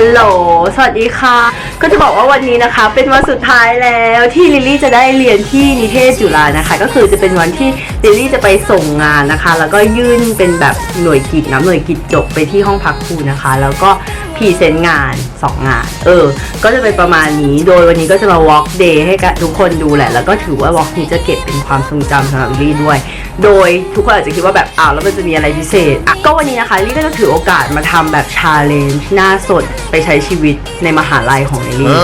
ฮัลโหล สวัสดีค่ะ ก็จะบอกว่าวันนี้นะคะ เป็นวันสุดท้ายแล้วที่ลิลลี่จะได้เรียนที่นิเทศจุฬานะคะ ก็คือจะเป็นวันที่ลิลลี่จะไปส่งงานนะคะ แล้วก็ยื่นเป็นแบบหน่วยกิจนะหน่วยกิจจบไปที่ห้องพักครูนะคะ แล้วก็พรีเซนต์งาน 2 งาน เออ ก็จะเป็นประมาณนี้ โดยวันนี้ก็จะมา walk day ให้กับทุกคนดูแหละ แล้วก็ถือว่า walk นี้จะเก็บเป็นความทรงจำสำหรับลิลลี่ด้วย โดยทุกคนอาจจะคิดว่าแบบอ้าวแล้วมันจะมีอะไรพิเศษอะก็วันนี้นะคะลิลลี่ก็จะถือโอกาสมาทำแบบชาเลนจ์หน้าสดไปใช้ชีวิตในมหาลัยของลิลลี่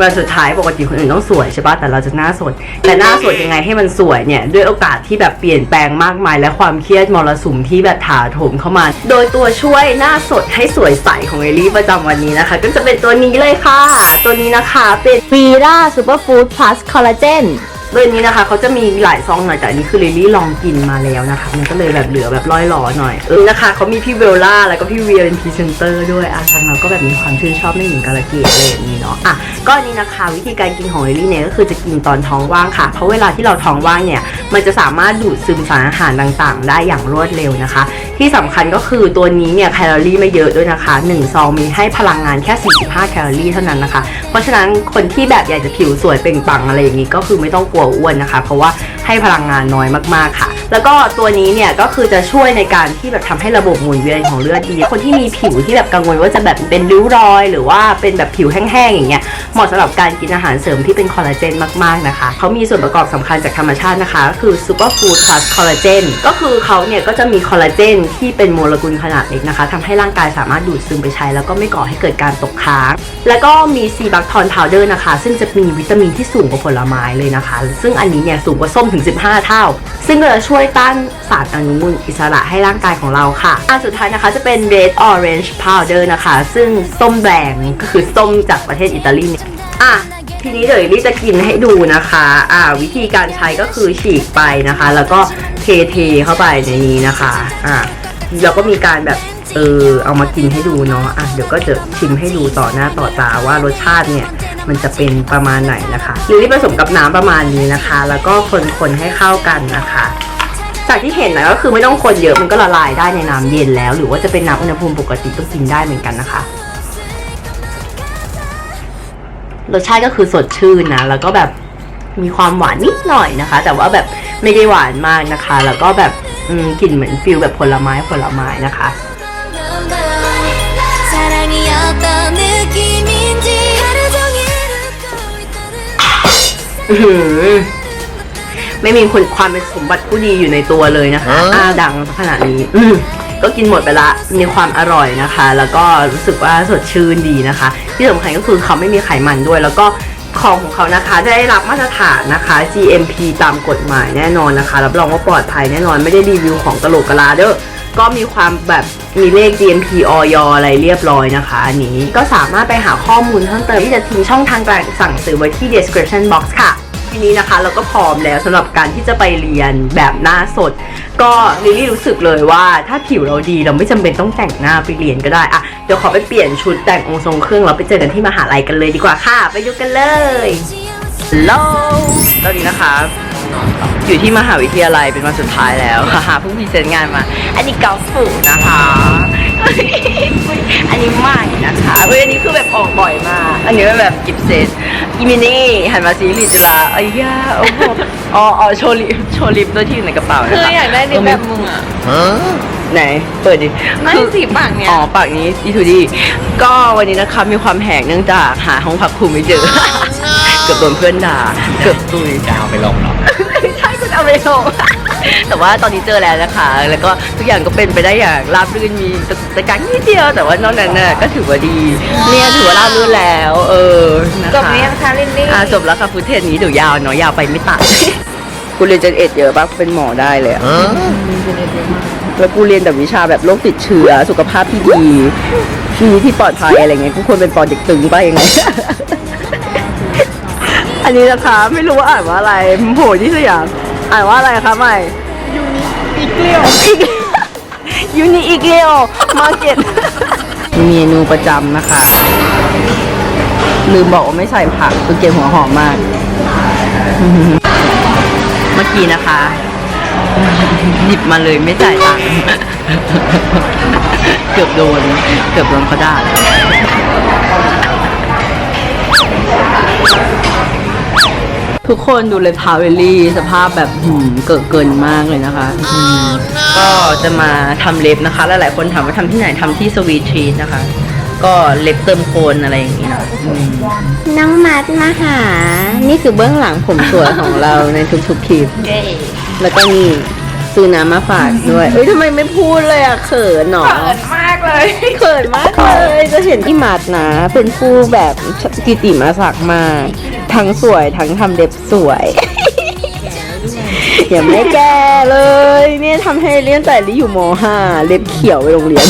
วันสุดท้ายปกติคนอื่นต้องสวยใช่ปะแต่เราจะหน้าสด แต่หน้าสดยังไงให้มันสวยเนี่ยด้วยโอกาสที่แบบเปลี่ยนแปลงมากมาย และความเครียดมรสุมที่แบบถาโถมเข้ามา โดยตัวช่วยหน้าสดให้สวยใสของลิลลี่ประจำวันนี้นะคะ ก็จะเป็นตัวนี้เลยค่ะ ตัวนี้นะคะเป็นวีร่าซูเปอร์ฟู้ดพลัสคอลลาเจน โดยนี้นะคะเขาจะมีหลายซองหน่อยแต่อันนี้คือลิลลี่ลองกินมาแล้วนะคะ มันก็เลยแบบเหลือแบบร้อยหลอหน่อยเออนะคะเขามีพี่เวลล่าแล้วก็พี่เวียเป็นพรีเซนเตอร์ด้วยอะทางเราก็แบบมีความชื่นชอบในหญิงกาลเกตอะไรอย่างนี้เนาะอะก็อันนี้นะคะวิธีการกินของลิลลี่เนี่ยก็คือจะกินตอนท้องว่างค่ะ เพราะเวลาที่เราท้องว่างเนี่ยมันจะสามารถดูดซึมสารอาหารต่างๆ ได้อย่างรวดเร็วนะคะ ที่สำคัญก็คือตัวนี้เนี่ยแคลอรี่ไม่เยอะด้วยนะคะ1ซองมีให้พลังงานแค่ 45 แคลอรี่เท่านั้นนะคะ เพราะฉะนั้นคนที่แบบอยากจะผิวสวยเปล่งปลังอะไรอย่างนี้ก็คือไม่ต้องกลัวอ้วนนะคะ เพราะว่า ให้พลังงานน้อยมากๆค่ะ แล้วก็ตัวนี้เนี่ยก็คือจะช่วยในการที่แบบทำให้ระบบหมุนเวียนของเลือดดี คนที่มีผิวที่แบบกังวลว่าจะแบบเป็นริ้วรอย หรือว่าเป็นแบบผิวแห้งๆอย่างเงี้ยเหมาะสำหรับการกินอาหารเสริมที่เป็นคอลลาเจนมากๆนะคะเขามีส่วนประกอบสำคัญจากธรรมชาตินะคะก็คือ Superfood Plus Collagen ก็คือเขาเนี่ยก็จะมีคอลลาเจนที่เป็นโมเลกุลขนาดเล็กนะคะทำให้ร่างกายสามารถดูดซึมไปใช้ แล้วก็ไม่ก่อให้เกิดการตกค้าง แล้วก็มีซีบัคทอนพาวเดอร์นะคะ ซึ่งจะมีวิตามินที่สูงกว่าผลไม้เลยนะคะ ซึ่งอันนี้เนี่ยสูงกว่าส้มถึง15 เท่า ซึ่งก็จะช่วยต้านสารอนุมูลอิสระให้ร่างกายของเราค่ะ อันสุดท้ายนะคะจะเป็น red orange powder นะคะ ซึ่งส้มแดงก็คือส้มจากประเทศอิตาลีอะทีนี้เดี๋ยวลี่จะกินให้ดูนะคะ อ่า วิธีการใช้ก็คือฉีกไปนะคะ แล้วก็เทเทเข้าไปในนี้นะคะ อ่าแล้วก็มีการแบบเออเอามากินให้ดูเนาะ อะเดี๋ยวก็จะชิมให้ดูต่อหน้าต่อตาว่ารสชาติเนี่ย มันจะเป็นประมาณไหนนะคะลิลลี่ผสมกับน้ำประมาณนี้นะคะ แล้วก็คนๆให้เข้ากันนะคะ จากที่เห็นนะก็คือไม่ต้องคนเยอะมันก็ละลายได้ในน้ำเย็นแล้ว หรือว่าจะเป็นน้ำอุณหภูมิปกติก็กินได้เหมือนกันนะคะรสชาติก็คือสดชื่นนะแล้วก็แบบมีความหวานนิดหน่อยนะคะ แต่ว่าแบบไม่ได้หวานมากนะคะ แล้วก็แบบกลิ่นเหมือนฟิลแบบผลไม้ผลไม้นะคะ ไม่มีคุณความเป็นสมบัติผู้ดีอยู่ในตัวเลยนะคะอ้าดังขนาดนี้ อืมก็กินหมดไปละ มีความอร่อยนะคะ แล้วก็รู้สึกว่าสดชื่นดีนะคะ ที่สำคัญก็คือเขาไม่มีไขมันด้วย แล้วก็ของของเขานะคะได้รับมาตรฐานนะคะ GMP ตามกฎหมายแน่นอนนะคะ รับรองว่าปลอดภัยแน่นอน ไม่ได้รีวิวของกะโหลกกะลาเด้อ ก็มีความแบบมีเลข GMP ออยอะไรเรียบร้อยนะคะ อันนี้ก็สามารถไปหาข้อมูลเพิ่มเติมที่จะทิ้งช่องทางการสั่งซื้อไว้ที่ description box ค่ะทีนี้นะคะเราก็พร้อมแล้วสำหรับการที่จะไปเรียนแบบหน้าสด ก็ลิลลี่รู้สึกเลยว่าถ้าผิวเราดีเราไม่จำเป็นต้องแต่งหน้าไปเรียนก็ได้อะเดี๋ยวขอไปเปลี่ยนชุดแต่งองค์ทรงเครื่องแล้วไปเจอกันที่มหาลัยกันเลยดีกว่าค่ะ ไปดูกันเลยฮัลโหลตอนนี้นะคะ อยู่ที่มหาวิทยาลัยเป็นวันสุดท้ายแล้วค่ะเพิ่งพรีเซนต์งานมา อันนี้เกาฟูนะคะ อันนี้ใหม่นะคะเฮ้ยอันนี้คือแบบออกบ่อยมาก อันนี้เป็นแบบกิฟเซตอีมินี่หันมาซีรีส์จุฬาไอ้ย่าโอ้โหอ๋ออ๋อโชว์ลิปโชว์ลิปด้วยที่อยู่ในกระเป๋านะคะคืออยากได้ลิปแบบมึงอะไหน เปิดดิ ไม่คือสีปากเนี้ยอ๋อ ปากนี้อีทูดีก็วันนี้นะคะมีความแหกเนื่องจากหาห้องพักครูไม่เจอ เกือบโดนเพื่อนด่า เกือบตุยจะเอาไปลงเหรอ ใช่คุณเอาไปลงแต่ว่าตอนนี้เจอแล้วนะคะ แล้วก็ทุกอย่างก็เป็นไปได้อย่างราบรื่นมีตะตะการนิดเดียว แต่ว่านอกนั้นน่ะก็ถือว่าดี เนี่ยถือว่าราบรื่นแล้ว เออนะคะจบนี้ยังคะลิลลี่อะจบแล้วค่ะฟุตเทจนี้เดี๋ยวยาวเนาะยาวไปไม่ตัด กูเรียนเจนเอ็ดเยอะปะเป็นหมอได้เลยอะแล้วกูเรียนแต่วิชาแบบโรคติดเชื้อสุขภาพที่ดีชีวิตที่ปลอดภัยอะไรเงี้ยกูควรเป็นปอเด็กตึงป่ะยังไง อันนี้นะคะไม่รู้ว่าอ่านว่าอะไรโหที่สยาม อ่านว่าอะไรคะใหม่ยูนิอีกเลียวยูนิอีกเลียวมาเก็ตเมนูประจำนะคะ ลืมบอกว่าไม่ใส่ผักคือเกมหัวหอมมาก เมื่อกี้นะคะ หยิบมาเลยไม่จ่ายตังค์ เกือบโดน เกือบโดนเขาด่าแล้ว ทุกคนดูเลยพาเวลลี่สภาพแบบหืมเกิดเกินมากเลยนะคะอืมก็จะมาทำเล็บนะคะหลายๆคนถามว่าทำที่ไหนทำที่สวีททรีทนะคะ ก็เล็บเติมโคนอะไรอย่างนี้นะอืมน้องมัดมาหา นี่คือเบื้องหลังผมสวยของเราในทุกๆคลิป แล้วก็นี่ ซื้อน้ำมาฝากด้วย เอ้ยทำไมไม่พูดเลยอะเขินหนอ เขินมากเลย เขินมากเลยจะเห็นที่มัดนะ เป็นผู้แบบกิติมาศักดิ์มากทั้งสวยทั้งทำเล็บสวย อย่าไม่แก่เลย เนี่ยทำให้เลียนแต่ลิอยู่ม .5 เล็บเขียวไปโรงเรียน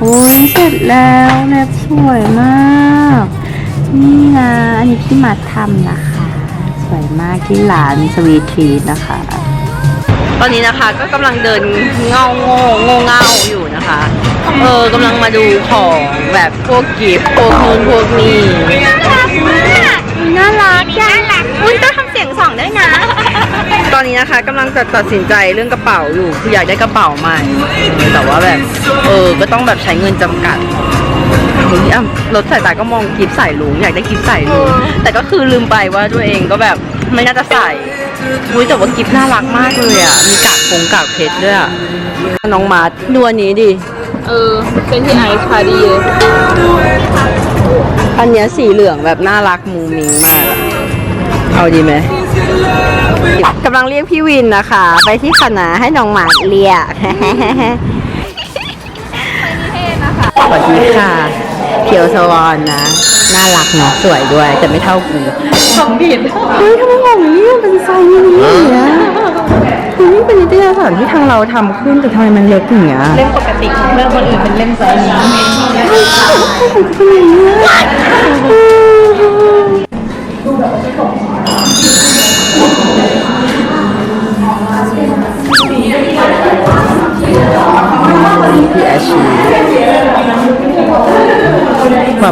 โอ้ยเสร็จแล้วเล็บสวยมาก นี่นะอันนี้ที่มัดทำนะคะ สวยมากที่ร้านสวีททีนะคะ ตอนนี้นะคะก็กำลังเดินเงาโง่โง่เงาอยู่นะคะ เออกำลังมาดูของแบบพวกกิฟต์พวกนู้นพวกนี้น่ารักน่ารักอุ้ยต้องทำเสียงสองด้วยนะ ตอนนี้นะคะกำลังจะตัดสินใจเรื่องกระเป๋าอยู่คืออยากได้กระเป๋าใหม่ แต่ว่าแบบเออก็ต้องแบบใช้เงินจำกัดนี้อะรถสายตาก็มองกิฟต์ใส่ลุงอยากได้กิฟต์ใส่ลุงแต่ก็คือลืมไปว่าตัวเองก็แบบไม่น่าจะใส่ อุ้ยแต่ว่ากิฟต์น่ารักมากเลยอะ มีกากคงกากเพชรด้วยอะ น้องมาร์ทดูอันนี้ดิ เออ เป็นที่ไอซ์พาดีเลยอันเนี้ยสีเหลืองแบบน่ารักมูมิงมากอะเอาดีไหมกำลังเรียกพี่วินนะคะ ไปที่คณะให้น้องหมากเรียกสวัสดีค่ะ เพียวสวอนนะ น่ารักเนาะสวยด้วย แต่ไม่เท่ากูทำผิดเฮ้ยทำไมของนี้มันเป็นไซส์นี้อย่างเงี้ยคือนี่เป็นนิตยสารที่ทางเราทำขึ้นแต่ทำไมมันเล็กอย่างเงี้ยเล่มปกติของเรื่องคนอื่นเป็นเล่มไซส์นี้พี่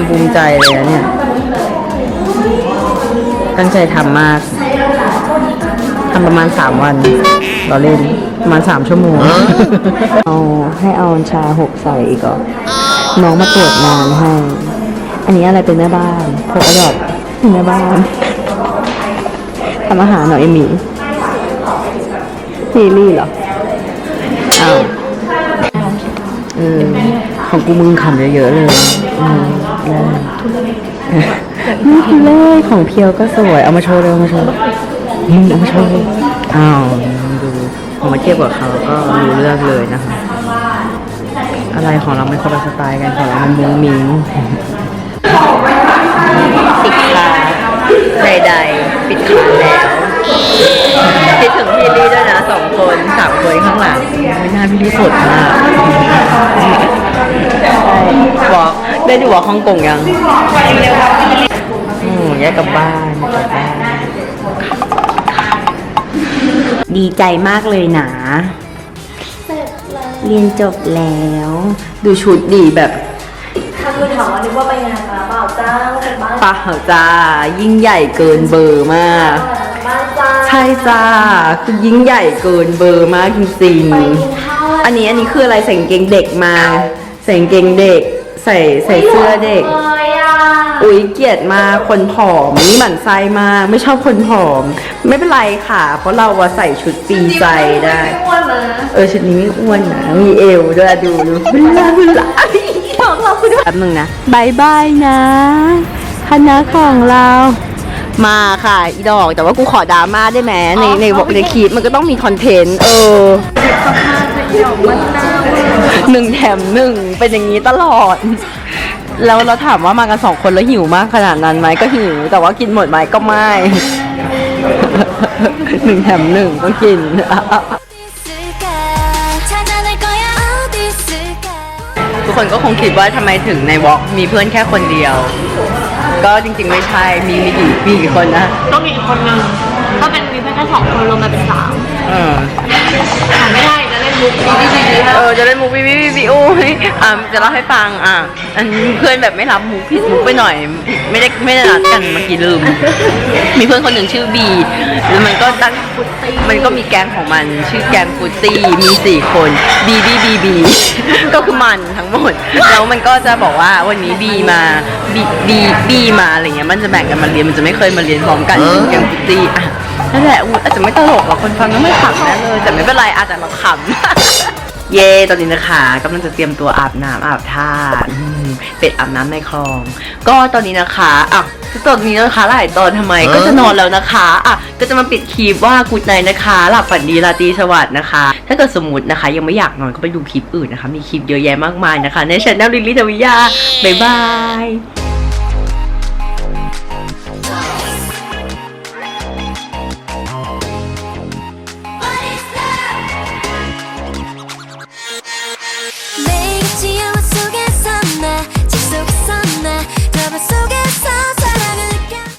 ความภูมิใจเลยนะเนี่ย ตั้งใจทำมากทำประมาณสามวันเราเล่นประมาณสามชั่วโมง เอาให้เอาชาหกใส่อีกอะน้องมาตรวจงานให้ อันนี้อะไรเป็นแม่บ้านโพกระดอกเป็นแม่บ้านทำอาหารหน่อยเอมี่ซีรีส์เหรออ้าวเออของกูมึงขำเยอะๆเลยอืม นี่คือเลขของเพียวก็สวย เอามาโชว์เลยเอามาโชว์อืมเอามาโชว์เลยอ้าวดูพอมาเทียบกับเขาก็รู้เรื่องเลยนะคะ อะไรของเราไม่คนละสไตล์กันของเรามันมุ้งมิ้งปิดคาใดๆปิดคาแล้วคิดถึงพี่ลี่ด้วยนะ สองคนสามคนข้างหลังไม่น่าพี่ลี่สดมากบอกได้ดูว่าฮ่องกงยังอืมแยกกลับบ้านกลับบ้าน ดีใจมากเลยนะ เรียนจบแล้ว ดูชุดดีแบบถ้าคือถามว่านึกว่าไปงานมาเปล่าจ้าเป็นบ้านปะเหาจ้า ยิ่งใหญ่เกินเบอร์มากบ้านจ้า ใช่จ้าคือยิ่งใหญ่เกินเบอร์มากจริงๆอันนี้อันนี้คืออะไรใส่กางเกงเด็กมาใส่กางเกงเด็ก ใส่ใส่เสื้อเด็กเลยอะอุ๊ยเกลียดมากคนผอมนี่หมั่นไส้มากไม่ชอบคนผอม ไม่เป็นไรค่ะ เพราะเราอะใส่ชุดปีไซได้อ้วนนะเออชุดนี้ไม่อ้วนนะ มีเอวด้วยดูดูบุลาบุลาของเราคุณแป๊บนึงนะบายบายนะ คณะของเรา มาค่ะ อีดอกแต่ว่ากูขอดราม่าได้ไหมในในในคลิปมันก็ต้องมีคอนเทนต์เออหนึ่งแถมหนึ่งเป็นอย่างนี้ตลอด แล้วเราถามว่ามากันสองคนแล้วหิวมากขนาดนั้นไหมก็หิว แต่ว่ากินหมดไหมก็ไม่หนึ่งแถมหนึ่งต้องกินทุกคนก็คงคิดว่าทำไมถึงในวอล์กมีเพื่อนแค่คนเดียว ก็จริงๆ ไม่ใช่ มีมีกี่มีกี่คนนะ ก็มีอีกคนนึงก็เป็นมีเพื่อนแค่สองคนรวมมาเป็นสามเออแต่ไม่ได้จะ เล่นเออจะเล่นมุกวิววิววิวโอ้ยอะจะเล่าให้ฟังอะอันนี้เพื่อนแบบไม่รับมุกผิดมุกไปหน่อยผิดไม่ได้ไม่ได้นัดกันเมื่อกี้ลืม มีเพื่อนคนหนึ่งชื่อบีแล้วมันก็ตั้งมันก็มีแก๊งของมันชื่อแก๊งฟุตตี้มีสี่คนบีบีบีบีก็คือมันทั้งหมดแล้วมันก็จะบอกว่าวันนี้บีมาบีบีบีมาอะไรเงี้ยมันจะแบ่งกันมาเรียนมันจะไม่เคยมาเรียนพร้อมกันเป็นแก๊งฟุตตี้อะ นั่นแหละอุ๊ยอาจจะไม่ตลกหรอกคนฟังก็ไม่ขำแน่เลย แต่ไม่เป็นไรอาจจะเราขำ เย่ตอนนี้นะคะกำลังจะเตรียมตัวอาบน้ำอาบท่าอืมเป็ดอาบน้ำในคลอง ก็ตอนนี้นะคะอะตอนนี้นะคะหลายตอนทำไมก็จะนอนแล้วนะคะอะก็จะมาปิดคลิปว่ากูดไนนะคะหลับฝันดีราตรีสวัสดิ์นะคะ ถ้าเกิดสมมตินะคะ ยังไม่อยากนอนก็ไปดูคลิปอื่นนะคะ มีคลิปเยอะแยะมากมายนะคะ ในช่องลิลลี่ทวิยาบ๊ายบาย